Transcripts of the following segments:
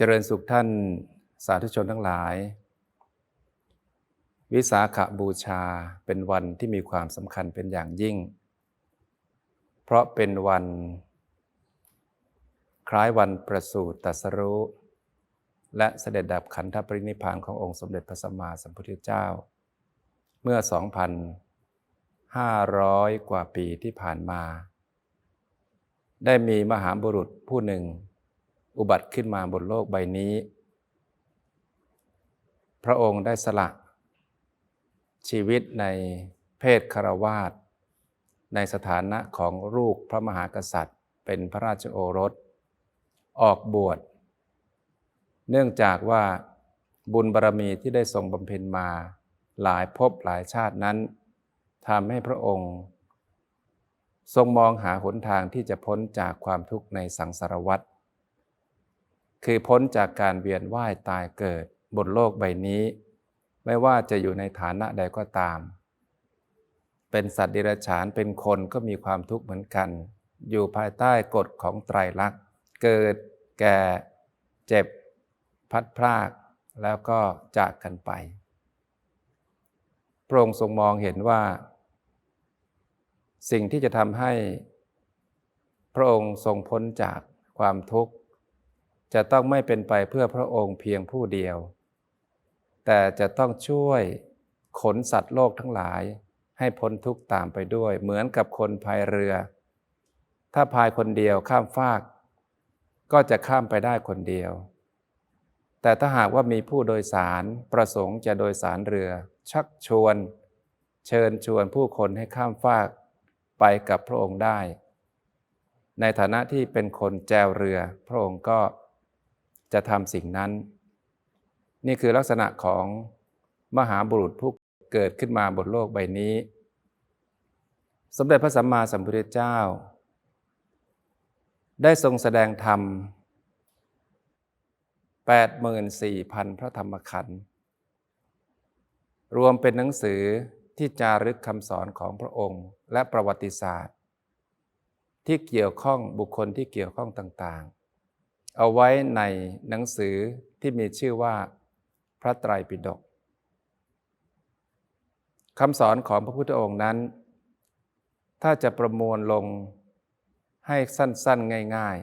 เจริญสุขท่านสาธุชนทั้งหลาย วิสาขบูชาเป็นวันที่มีความสำคัญเป็นอย่างยิ่ง เพราะเป็นวัน คล้ายวันประสูติตรัสรู้ และเสด็จดับขันธปรินิพพานขององค์สมเด็จพระสัมมาสัมพุทธเจ้า เมื่อ 2,500 กว่าปีที่ผ่านมา ได้มีมหาบุรุษผู้หนึ่ง อุบัติขึ้นมาบนโลกใบนี้ พระองค์ได้สละชีวิตในเพศคารวาสในสถานะของลูกพระมหากษัตริย์ เป็นพระราชโอรส ออกบวช เนื่องจากว่าบุญบารรมีที่ได้ทรงบำเพ็ญมาหลายภพหลายชาตินั้นทำให้พระองค์ ทรงมองหาหนทางที่จะพ้นจากความทุกข์ในสังสารวัฏ คือพ้นจากการเวียนว่ายตายเกิดบนโลกใบนี้ ไม่ว่าจะอยู่ในฐานะใดก็ตาม เป็นสัตว์ดิรัจฉานเป็นคนก็มีความทุกข์เหมือนกัน อยู่ภายใต้กฎของไตรลักษณ์ เกิด แก่ เจ็บ พัดพราก แล้วก็จากกันไป พระองค์ทรงมองเห็นว่า สิ่งที่จะทำให้ พระองค์ทรงพ้นจากความทุกข์ จะต้องไม่เป็นไปเพื่อพระองค์เพียงผู้เดียว แต่จะต้องช่วยขนสัตว์โลกทั้งหลาย ให้พ้นทุกข์ตามไปด้วย เหมือนกับคนพายเรือ ถ้าพายคนเดียวข้ามฟาก ก็จะข้ามไปได้คนเดียว แต่ถ้าหากว่ามีผู้โดยสารประสงค์จะโดยสารเรือ ชักชวน เชิญชวนผู้คนให้ข้ามฟากไปกับพระองค์ได้ ในฐานะที่เป็นคนแจวเรือ พระองค์ก็ จะทำสิ่งนั้น นี่คือลักษณะของมหาบุรุษผู้เกิดขึ้นมาบนโลกใบนี้ สมเด็จพระสัมมาสัมพุทธเจ้า ได้ทรงแสดงธรรม 84,000 พระธรรมขันธ์รวมเป็นหนังสือที่จารึกคำสอนของพระองค์ และประวัติศาสตร์ ที่เกี่ยวข้องบุคคลที่เกี่ยวข้องต่างๆ เอาไว้ในหนังสือที่มีชื่อว่าพระไตรปิฎกคำสอนของพระพุทธองค์นั้น ถ้าจะประมวลลงให้สั้นๆง่าย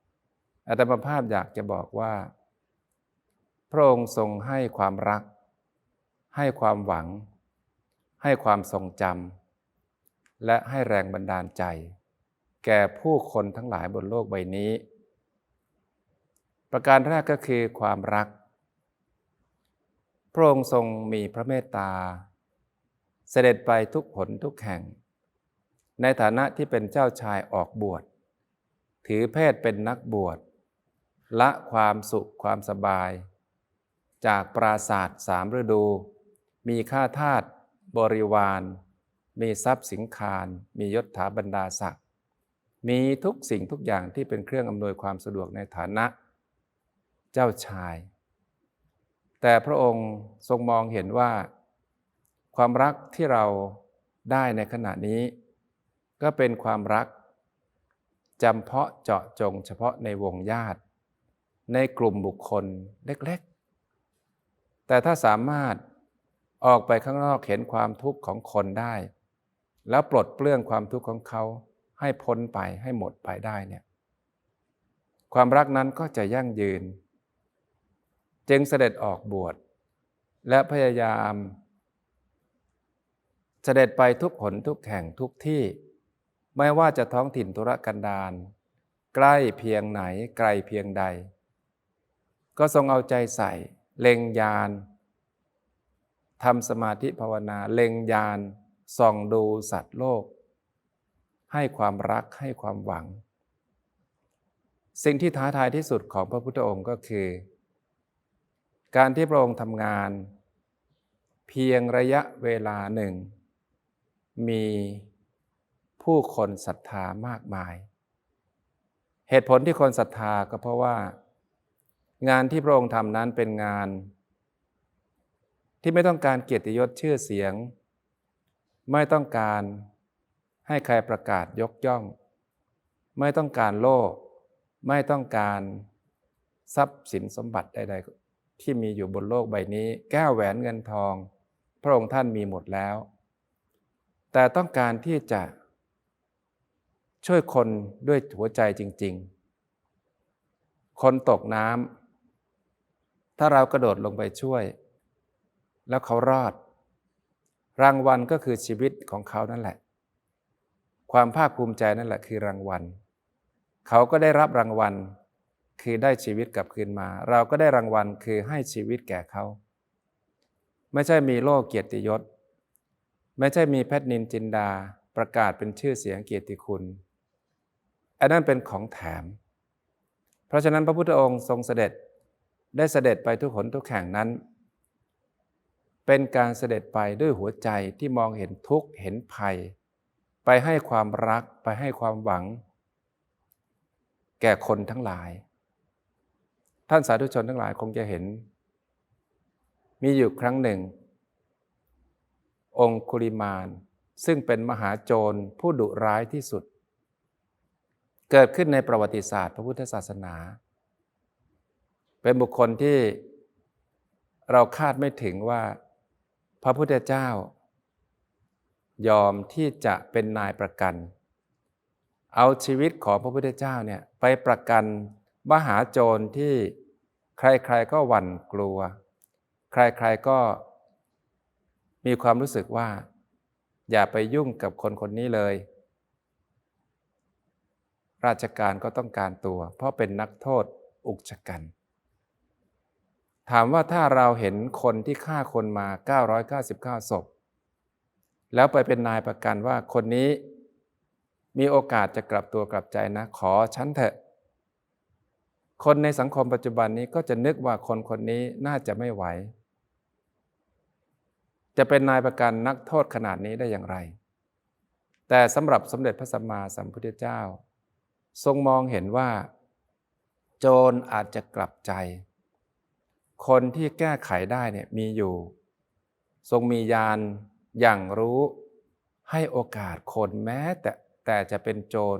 ๆอาตมาภาพอยากจะบอกว่า พระองค์ทรงให้ความรัก ให้ความหวัง ให้ความทรงจำและให้แรงบันดาลใจ แก่ผู้คนทั้งหลายบนโลกใบนี้ ประการแรกก็คือความรัก พระองค์ทรงมีพระเมตตา เสด็จไปทุกผลทุกแห่ง ในฐานะที่เป็นเจ้าชายออกบวช ถือเพศเป็นนักบวช ละความสุขความสบาย จากปราศาสตร์สามฤดู มีค่าทาสบริวาร มีทรัพย์สินคาร มียศถาบรรดาศักดิ์มีทุกสิ่งทุกอย่างที่เป็นเครื่องอำนวยความสะดวกในฐานะ เจ้าชาย แต่พระองค์ทรงมองเห็นว่า ความรักที่เราได้ในขณะนี้ ก็เป็นความรักจำเพาะเจาะจงเฉพาะในวงญาติ ในกลุ่มบุคคลเล็กๆ แต่ถ้าสามารถออกไปข้างนอกเห็นความทุกข์ของคนได้ แล้วปลดเปลื้องความทุกข์ของเขาให้พ้นไปให้หมดไปได้เนี่ยความรักนั้นก็จะยั่งยืน จึงเสด็จออกบวชและพยายาม เสด็จไปทุกหนทุกแห่งทุกที่ ไม่ว่าจะท้องถิ่นธุรกันดารใกล้เพียงไหนไกลเพียงใด ก็ทรงเอาใจใส่ เล็งยานทำสมาธิภาวนา เล็งยานส่องดูสัตว์โลก ให้ความรักให้ความหวัง สิ่งที่ท้าทายที่สุดของพระพุทธองค์ก็คือ การที่พระองค์ทำงาน เพียงระยะเวลาหนึ่ง มีผู้คนศรัทธามากมาย เหตุผลที่คนศรัทธาก็เพราะว่า งานที่พระองค์ทำนั้นเป็นงาน ที่ไม่ต้องการเกียรติยศชื่อเสียง ไม่ต้องการให้ใครประกาศยกย่อง ไม่ต้องการโลกไม่ต้องการทรัพย์สินสมบัติใดๆ ที่มีอยู่บนโลกใบนี้ แก้วแหวนเงินทอง พระองค์ท่านมีหมดแล้ว แต่ต้องการที่จะช่วยคนด้วยหัวใจจริง ๆ คนตกน้ำถ้าเรากระโดดลงไปช่วย แล้วเขารอด รางวัลก็คือชีวิตของเขานั่นแหละ ความภาคภูมิใจนั่นแหละคือรางวัล เขาก็ได้รับรางวัล คือได้ชีวิตกลับคืนมา เราก็ได้รางวัลคือให้ชีวิตแก่เขา ไม่ใช่มีโล่เกียรติยศ ไม่ใช่มีแพทย์นินจินดาประกาศเป็นชื่อเสียงเกียรติคุณ อันนั้นเป็นของแถม เพราะฉะนั้นพระพุทธองค์ทรงเสด็จได้เสด็จไปทุกหนทุกแห่งนั้น เป็นการเสด็จไปด้วยหัวใจที่มองเห็นทุกข์เห็นภัย ไปให้ความรักไปให้ความหวัง แก่คนทั้งหลาย ท่านสาธุชนทั้งหลายคงจะเห็น มีอยู่ครั้งหนึ่ง องคุลิมานซึ่งเป็นมหาโจรผู้ดุร้ายที่สุด เกิดขึ้นในประวัติศาสตร์ พระพุทธศาสนา เป็นบุคคลที่เราคาดไม่ถึงว่าพระพุทธเจ้า ยอมที่จะเป็นนายประกัน เอาชีวิตของพระพุทธเจ้าเนี่ยไปประกัน มหาโจรที่ใครๆก็หวั่นกลัว ใครๆก็มีความรู้สึกว่า อย่าไปยุ่งกับคนคนนี้เลย ราชการก็ต้องการตัว เพราะเป็นนักโทษอุกชะกัน ถามว่าถ้าเราเห็นคนที่ฆ่าคนมา 999ศพแล้วไปเป็นนายประกันว่าคนนี้มีโอกาสจะกลับตัวกลับใจนะ ขอฉันเถอะ คนในสังคมปัจจุบันนี้ก็จะนึกว่าคนคนนี้น่าจะไม่ไหว จะเป็นนายประกันนักโทษขนาดนี้ได้อย่างไร แต่สำหรับสมเด็จพระสัมมาสัมพุทธเจ้า ทรงมองเห็นว่า โจรอาจจะกลับใจ คนที่แก้ไขได้เนี่ยมีอยู่ ทรงมียานอย่างรู้ให้โอกาสคนแม้แต่แต่จะเป็นโจร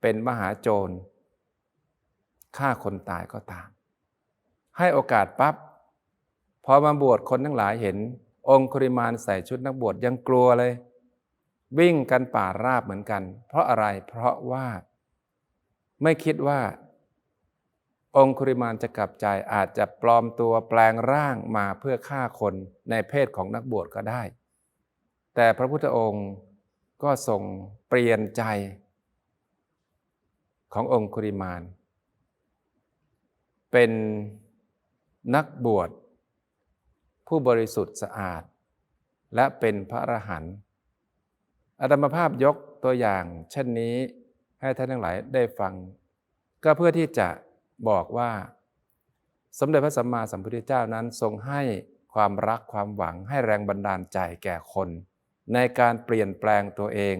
เป็นมหาโจร ฆ่าคนตายก็ตาม ให้โอกาสปับ๊บพอมาบวชคนทั้งหลายเห็น องคุริมานใส่ชุดนักบวชยังกลัวเลย วิ่งกันป่าราบเหมือนกัน เพราะอะไรเพราะว่า ไม่คิดว่า องคุริมานจะกลับใจอาจจะปลอมตัวแปลงร่างมาเพื่อฆ่าคนในเพศของนักบวชก็ได้ แต่พระพุทธองค์ก็ทรงเปลี่ยนใจขององคุริมาน เป็นนักบวช ผู้บริสุทธิ์สะอาด และเป็นพระอรหันต์อาตมภาพยกตัวอย่างเช่นนี้ให้ท่านทั้งหลายได้ฟัง ก็เพื่อที่จะบอกว่า สมเด็จพระสัมมาสัมพุทธเจ้านั้นทรงให้ความรักความหวังให้แรงบันดาลใจแก่คน ในการเปลี่ยนแปลงตัวเอง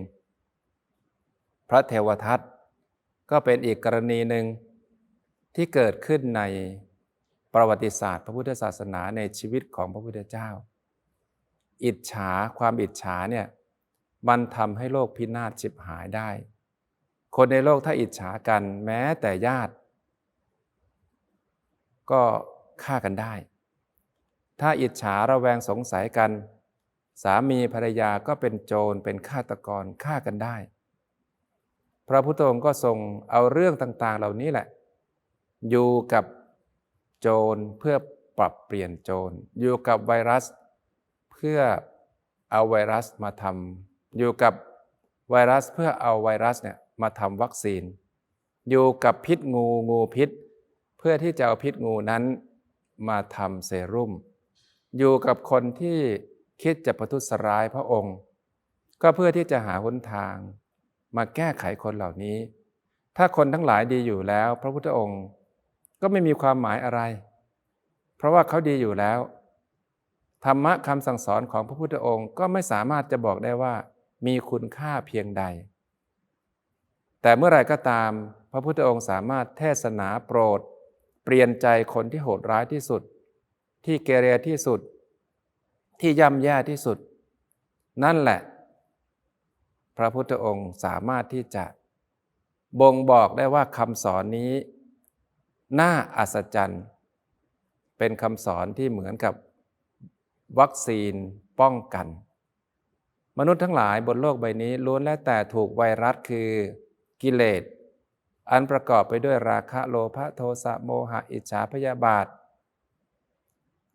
พระเทวทัตก็เป็นอีกกรณีหนึ่ง ที่เกิดขึ้นในประวัติศาสตร์ พระพุทธศาสนาในชีวิตของพระพุทธเจ้า อิจฉาความอิจฉาเนี่ยมันทำให้โลกพินาศฉิบหายได้ คนในโลกถ้าอิจฉากันแม้แต่ญาติ ก็ฆ่ากันได้ ถ้าอิจฉาระแวงสงสัยกัน สามีภรรยาก็เป็นโจรเป็นฆาตกรฆ่ากันได้ พระพุทธองค์ก็ทรงเอาเรื่องต่าง ๆ เหล่านี้แหละ อยู่กับโจรเพื่อปรับเปลี่ยนโจร อยู่กับไวรัส เพื่อเอาไวรัสมาทำอยู่กับไวรัสเพื่อเอาไวรัสเนี่ยมาทำวัคซีน อยู่กับพิษงูงูพิษ เพื่อที่จะเอาพิษงูนั้นมาทำเซรุ่ม อยู่กับคนที่คิดจะประทุษร้ายพระองค์ ก็เพื่อที่จะหาหนทาง มาแก้ไขคนเหล่านี้ ถ้าคนทั้งหลายดีอยู่แล้ว พระพุทธองค์ ก็ไม่มีความหมายอะไร เพราะว่าเขาดีอยู่แล้ว ธรรมะคำสั่งสอนของพระพุทธองค์ก็ไม่สามารถจะบอกได้ว่ามีคุณค่าเพียงใด แต่เมื่อไรก็ตาม พระพุทธองค์สามารถเทศนาโปรด เปลี่ยนใจคนที่โหดร้ายที่สุด ที่เกเรที่สุด ที่ย่ำแย่ที่สุด นั่นแหละ พระพุทธองค์สามารถที่จะบ่งบอกได้ว่าคำสอนนี้ น่าอัศจรรย์ เป็นคำสอนที่เหมือนกับวัคซีนป้องกัน มนุษย์ทั้งหลายบนโลกใบนี้ล้วนแล้วแต่ถูกไวรัสคือกิเลส อันประกอบไปด้วยราคะโลภะโทสะโมหะอิจฉาพยาบาท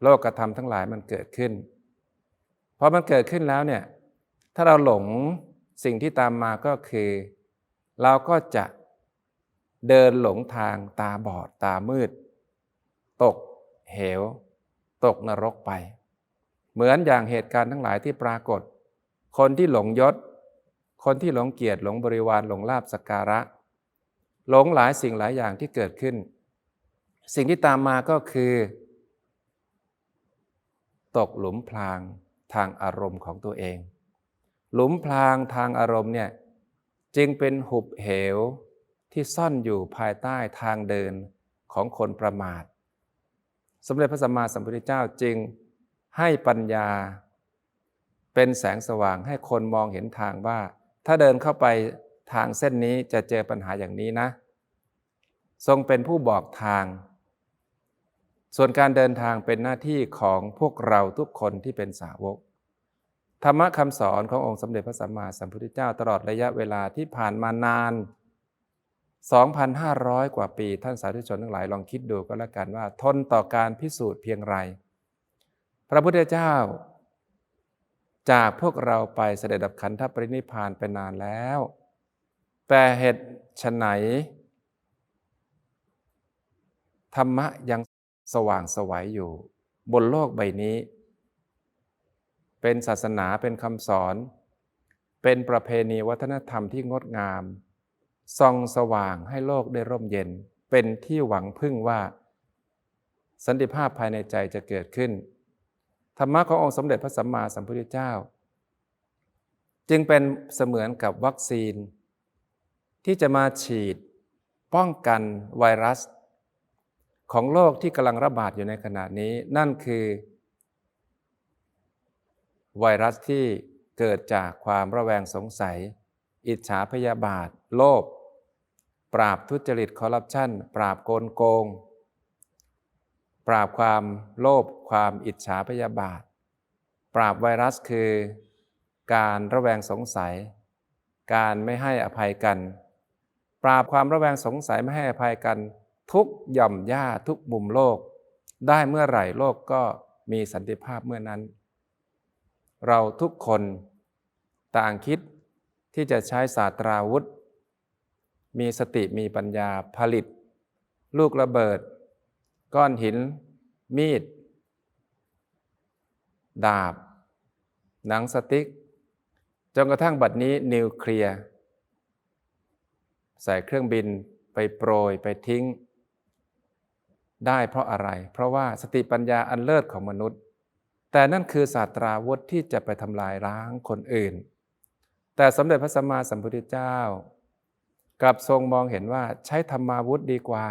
โลกกระทำทั้งหลายมันเกิดขึ้นพอมันเกิดขึ้นแล้วเนี่ยถ้าเราหลงสิ่งที่ตามมาก็คือ เราก็จะ เดินหลงทางตาบอดตามืด ตกเหว ตกนรกไป เหมือนอย่างเหตุการณ์ทั้งหลายที่ปรากฏ คนที่หลงยศ คนที่หลงเกียรติหลงบริวารหลงลาบสกการะ หลงหลายสิ่งหลายอย่างที่เกิดขึ้น สิ่งที่ตามมาก็คือ ตกหลุมพรางทางอารมณ์ของตัวเอง หลุมพรางทางอารมณ์เนี่ยจึงเป็นหุบเหว ที่ซ่อนอยู่ภายใต้ทางเดินของคนประมาท สมเด็จพระสัมมาสัมพุทธเจ้าจึงให้ปัญญา เป็นแสงสว่างให้คนมองเห็นทางว่า ถ้าเดินเข้าไปทางเส้นนี้จะเจอปัญหาอย่างนี้นะ ทรงเป็นผู้บอกทาง ส่วนการเดินทางเป็นหน้าที่ของพวกเราทุกคนที่เป็นสาวก ธรรมะคำสอนขององค์สมเด็จพระสัมมาสัมพุทธเจ้าตลอดระยะเวลาที่ผ่านมานาน 2,500 กว่าปี ท่านสาธุชนทั้งหลายลองคิดดูก็แล้วกันว่า ทนต่อการพิสูจน์เพียงไร พระพุทธเจ้า จากพวกเราไปเสด็จดับขันธปรินิพานไปนานแล้ว แต่เหตุฉไหน ธรรมะยังสว่างสวัยอยู่ บนโลกใบนี้ เป็นศาสนาเป็นคำสอน เป็นประเพณีวัฒนธรรมที่งดงาม ส่องสว่างให้โลกได้ร่มเย็น เป็นที่หวังพึ่งว่า สันติภาพภายในใจจะเกิดขึ้น ธรรมะขององค์สมเด็จพระสัมมาสัมพุทธเจ้า จึงเป็นเสมือนกับวัคซีน ที่จะมาฉีด ป้องกันไวรัส ของโลกที่กำลังระบาดอยู่ในขณะนี้ นั่นคือ ไวรัสที่เกิดจากความระแวงสงสัย อิจฉาพยาบาท โลภ ปราบทุจริตคอร์รัปชันปราบโกลโกง ปราบความโลภความอิจฉาพยาบาท ปราบไวรัสคือการระแวงสงสัย การไม่ให้อภัยกัน ปราบความระแวงสงสัยไม่ให้อภัยกัน ทุกหย่อมหญ้าทุกมุมโลก ได้เมื่อไหร่โลกก็มีสันติภาพเมื่อนั้น เราทุกคนต่างคิดที่จะใช้ศาสตราวุธ มีสติมีปัญญาผลิต ลูกระเบิด ก้อนหิน มีด ดาบ หนังสติ๊กจนกระทั่งบัดนี้นิวเคลียร์ใส่เครื่องบินไปโปรยไปทิ้ง ได้เพราะอะไร เพราะว่าสติปัญญาอันเลิศของมนุษย์ แต่นั่นคือศาสตราวุธที่จะไปทำลายล้างคนอื่น แต่สมเด็จพระสัมมาสัมพุทธเจ้า กลับทรงมองเห็นว่าใช้ธรรมาวุธดีกว่า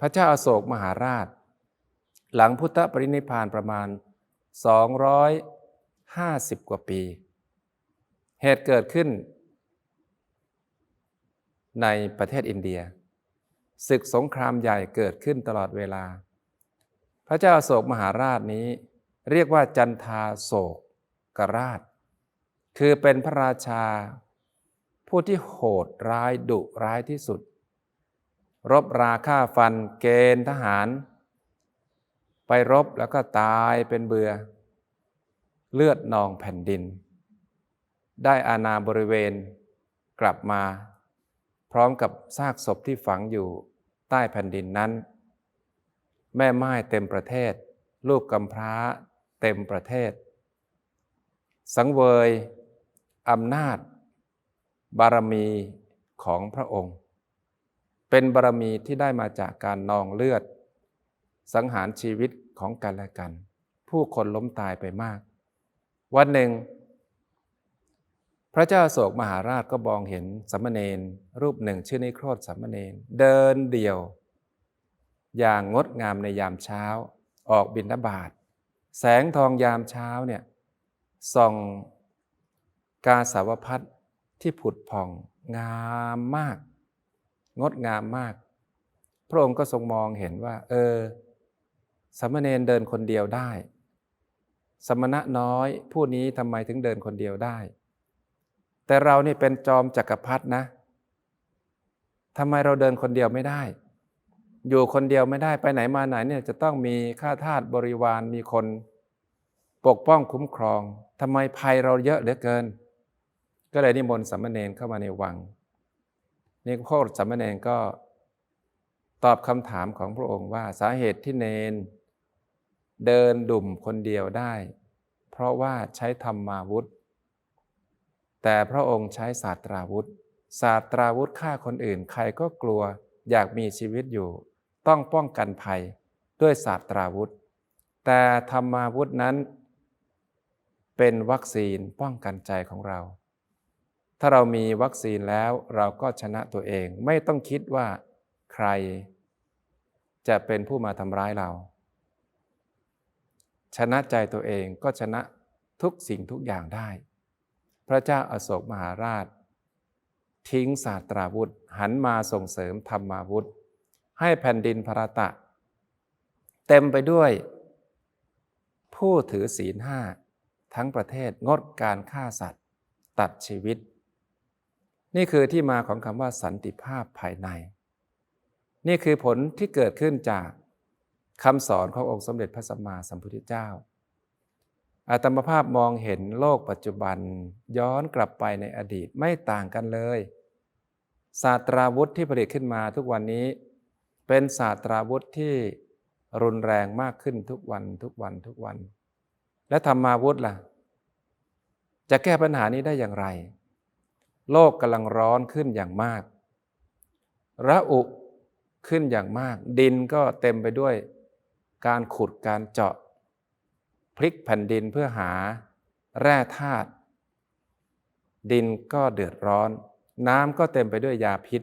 พระเจ้าอาโศกมหาราช หลังพุทธปรินิพานประมาณ 250 กว่าปี เหตุเกิดขึ้น ในประเทศอินเดีย ศึกสงครามใหญ่เกิดขึ้นตลอดเวลา พระเจ้าอาโศกมหาราชนี้ เรียกว่าจันทาโศกกราช คือเป็นพระราชา ผู้ที่โหดร้ายดุร้ายที่สุด รบราฆ่าฟันเกณฑ์ทหาร ไปรบแล้วก็ตายเป็นเบือ เลือดนองแผ่นดิน ได้อาณาบริเวณกลับมา พร้อมกับซากศพที่ฝังอยู่ใต้แผ่นดินนั้น แม่ไม้เต็มประเทศ ลูกกำพร้าเต็มประเทศ สังเวยอำนาจ บารมีของพระองค์ เป็นบารมีที่ได้มาจากการนองเลือด สังหารชีวิตของกันและกัน ผู้คนล้มตายไปมาก วันหนึ่ง พระเจ้าโศกมหาราชก็บองเห็นสัมเณรรูปหนึ่งชื่อนิโครธสัมเณรเดินเดี่ยว อย่างงดงามในยามเช้า ออกบิณฑบาตแสงทองยามเช้าเนี่ยส่องกาสาวพัด ที่ผุดผ่อง งามมาก งดงามมาก พระองค์ก็ทรงมองเห็นว่า เออสามเณรเดินคนเดียวได้ สมณะน้อยผู้นี้ทำไมถึงเดินคนเดียวได้ แต่เรานี่เป็นจอมจักรพรรดินะทำไมเราเดินคนเดียวไม่ได้ อยู่คนเดียวไม่ได้ไปไหนมาไหนเนี่ยจะต้องมีข้าทาสบริวารมีคน ปกป้องคุ้มครองทำไมภัยเราเยอะเหลือเกิน ก็เลยนิมนต์สามมเณรเข้ามาในวังนี่พวกสามเณรก็ตอบคำถามของพระองค์ว่าสาเหตุที่เนน เดินดุ่มคนเดียวได้ เพราะว่าใช้ธรรมาวุธ แต่พระองค์ใช้ศาสตราวุธ ศาสตราวุธฆ่าคนอื่น ใครก็กลัวอยากมีชีวิตอยู่ ต้องป้องกันภัยด้วยศาสตราวุธ แต่ธรรมาวุธนั้น เป็นวัคซีนป้องกันใจของเรา ถ้าเรามีวัคซีนแล้วเราก็ชนะตัวเอง ไม่ต้องคิดว่าใคร จะเป็นผู้มาทำร้ายเรา ชนะใจตัวเองก็ชนะทุกสิ่งทุกอย่างได้ พระเจ้าอาโศกมหาราช ทิ้งศาสตราวุธ หันมาส่งเสริมธรรมาวุธ ให้แผ่นดินพระตะ เต็มไปด้วย ผู้ถือศีลห้าทั้งประเทศงดการฆ่าสัตว์ ตัดชีวิต นี่คือที่มาของคำว่าสันติภาพภายใน นี่คือผลที่เกิดขึ้นจากคำสอนขององค์สมเด็จพระสัมมาสัมพุทธเจ้า อาตมภาพมองเห็นโลกปัจจุบันย้อนกลับไปในอดีตไม่ต่างกันเลยศาสตราวุธที่ผลิตขึ้นมาทุกวันนี้ เป็นศาสตราวุธที่รุนแรงมากขึ้นทุกวันทุกวันทุกวัน และธรรมาวุธล่ะ จะแก้ปัญหานี้ได้อย่างไร โลกกำลังร้อนขึ้นอย่างมาก ระอุขึ้นอย่างมาก ดินก็เต็มไปด้วยการขุดการเจาะ พลิกแผ่นดินเพื่อหาแร่ธาตุดินก็เดือดร้อน น้ำก็เต็มไปด้วยยาพิษ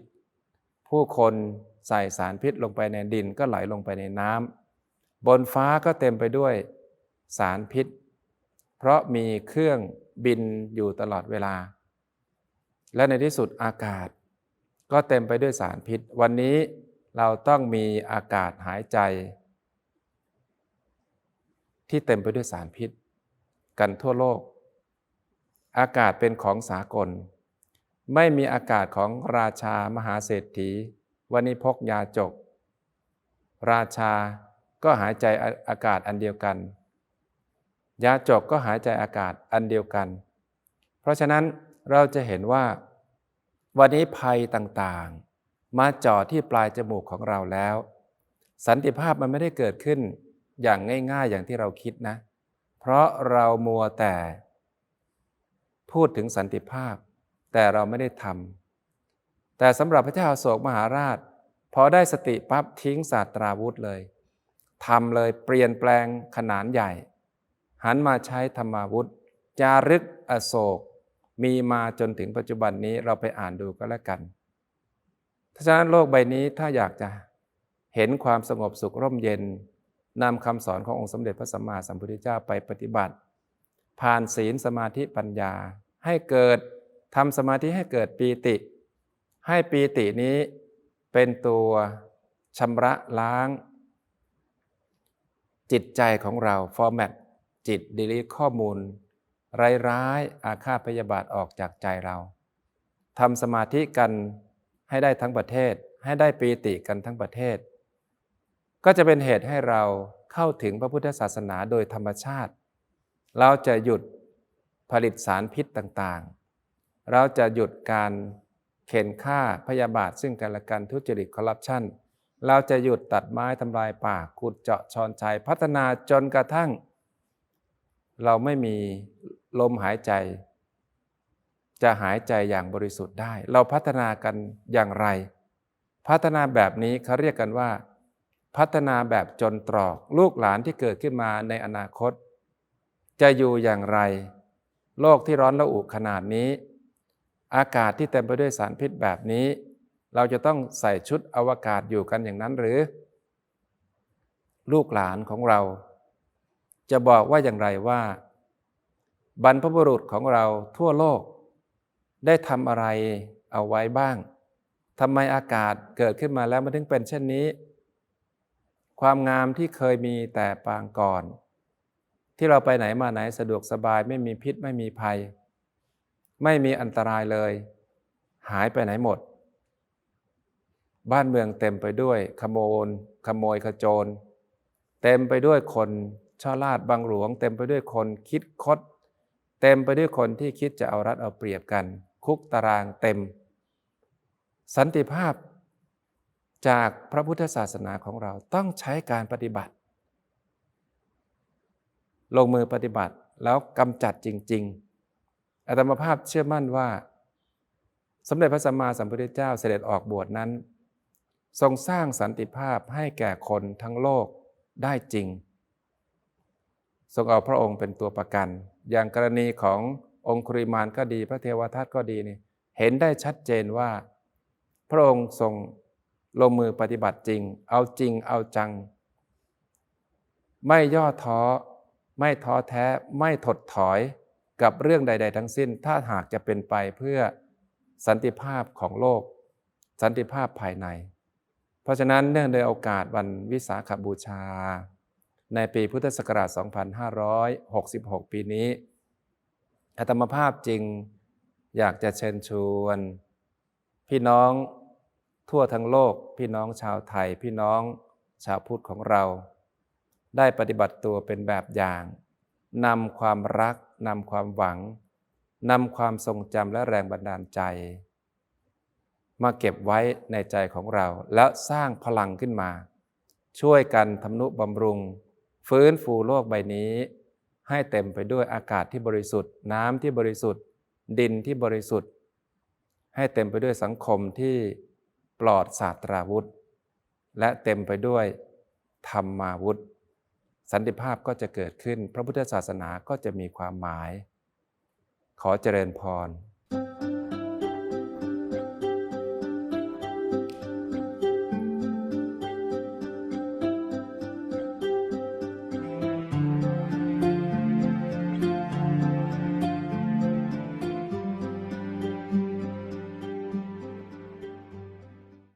ผู้คนใส่สารพิษลงไปในดินก็ไหลลงไปในน้ำบนฟ้าก็เต็มไปด้วยสารพิษ เพราะมีเครื่องบินอยู่ตลอดเวลา และในที่สุดอากาศ ก็เต็มไปด้วยสารพิษ วันนี้เราต้องมีอากาศหายใจ ที่เต็มไปด้วยสารพิษ กันทั่วโลก อากาศเป็นของสากล ไม่มีอากาศของราชามหาเศรษฐีวันนี้พกยาจก ราชาก็หายใจอากาศอันเดียวกัน ยาจกก็หายใจอากาศอันเดียวกัน เพราะฉะนั้น เราจะเห็นว่า วันนี้ภัยต่างๆ มาจ่อที่ปลายจมูกของเราแล้ว สันติภาพมันไม่ได้เกิดขึ้นอย่างง่าย ๆ อย่างที่เราคิดนะ เพราะเรามัวแต่ พูดถึงสันติภาพ แต่เราไม่ได้ทำแต่สำหรับพระเจ้าโศกมหาราช พอได้สติปั๊บทิ้งศาสตราวุธเลยทำเลยเปลี่ยนแปลงขนาดใหญ่ หันมาใช้ธรรมาวุธ จารึกอโศก มีมาจนถึงปัจจุบันนี้เราไปอ่านดูก็แล้วกันถ้าฉะนั้นโลกใบนี้ถ้าอยากจะเห็นความสงบสุขร่มเย็นนำคำสอนขององค์สมเด็จพระสัมมาสัมพุทธเจ้าไปปฏิบัติ ผ่านศีลสมาธิปัญญา ให้เกิดทำสมาธิให้เกิดปีติ ให้ปีตินี้เป็นตัวชำระล้าง จิตใจของเราฟอร์แมตจิตดีลีทข้อมูล ร้ายๆอาฆาตพยาบาทออกจากใจเราทำสมาธิกันให้ได้ทั้งประเทศ ให้ได้ปีติกันทั้งประเทศ ก็จะเป็นเหตุให้เราเข้าถึงพระพุทธศาสนาโดยธรรมชาติ เราจะหยุดผลิตสารพิษต่างๆ เราจะหยุดการเข็นฆ่าพยาบาทซึ่งกันและกันทุจริตคอร์รัปชันเราจะหยุดตัดไม้ทำลายป่าขุดเจาะชอนชัยพัฒนาจนกระทั่ง เราไม่มี ลมหายใจ จะหายใจอย่างบริสุทธิ์ได้ เราพัฒนากันอย่างไร พัฒนาแบบนี้เขาเรียกกันว่า พัฒนาแบบจนตรอกลูกหลานที่เกิดขึ้นมาในอนาคต จะอยู่อย่างไร โลกที่ร้อนระอุขนาดนี้ อากาศที่เต็มไปด้วยสารพิษแบบนี้ เราจะต้องใส่ชุดอวกาศอยู่กันอย่างนั้นหรือ ลูกหลานของเรา จะบอกว่าอย่างไรว่า บรรพบุรุษของเราทั่วโลก ได้ทำอะไรเอาไว้บ้างทำไมอากาศเกิดขึ้นมาแล้วมันถึงเป็นเช่นนี้ ความงามที่เคยมีแต่ปางก่อน ที่เราไปไหนมาไหนสะดวกสบายไม่มีพิษไม่มีภัย ไม่มีอันตรายเลย หายไปไหนหมด บ้านเมืองเต็มไปด้วยขโมยขโมยขโจร เต็มไปด้วยคนช่อลาดบางหลวง เต็มไปด้วยคนคิดคด เต็มไปด้วยคนที่คิดจะเอารัดเอาเปรียบกัน คุกตารางเต็ม สันติภาพจากพระพุทธศาสนาของเราต้องใช้การปฏิบัติ ลงมือปฏิบัติแล้วกำจัดจริง ๆอาตมาภาพเชื่อมั่นว่า สมเด็จพระสัมมาสัมพุทธเจ้าเสด็จออกบวชนั้น ทรงสร้างสันติภาพให้แก่คนทั้งโลกได้จริง ทรงเอาพระองค์เป็นตัวประกัน อย่างกรณีขององคุริมานก็ดี พระเทวทัตก็ดีนี่เห็นได้ชัดเจนว่า พระองค์ทรงลงมือปฏิบัติจริง เอาจริงเอาจัง ไม่ย่อท้อ ไม่ท้อแท้ ไม่ถดถอยกับเรื่องใด ๆ ทั้งสิ้น ถ้าหากจะเป็นไปเพื่อสันติภาพของโลก สันติภาพภายใน เพราะฉะนั้นเนื่องในโอกาสวันวิสาขบูชา ในปีพุทธศักราช 2566 ปีนี้อาตมภาพจริงอยากจะเชิญชวน พี่น้องทั่วทั้งโลก พี่น้องชาวไทย พี่น้องชาวพุทธของเรา ได้ปฏิบัติตัวเป็นแบบอย่างนำความรักนำความหวังนำความทรงจำและแรงบันดาลใจ มาเก็บไว้ในใจของเรา แล้วสร้างพลังขึ้นมา ช่วยกันทำนุบำรุง ฟื้นฟูโลกใบนี้ ให้เต็มไปด้วยอากาศที่บริสุทธิ์ น้ำที่บริสุทธิ์ ดินที่บริสุทธิ์ ให้เต็มไปด้วยสังคมที่ปลอดศาสตราวุธ และเต็มไปด้วยธรรมาวุธ สันติภาพก็จะเกิดขึ้น พระพุทธศาสนาก็จะมีความหมาย ขอเจริญพร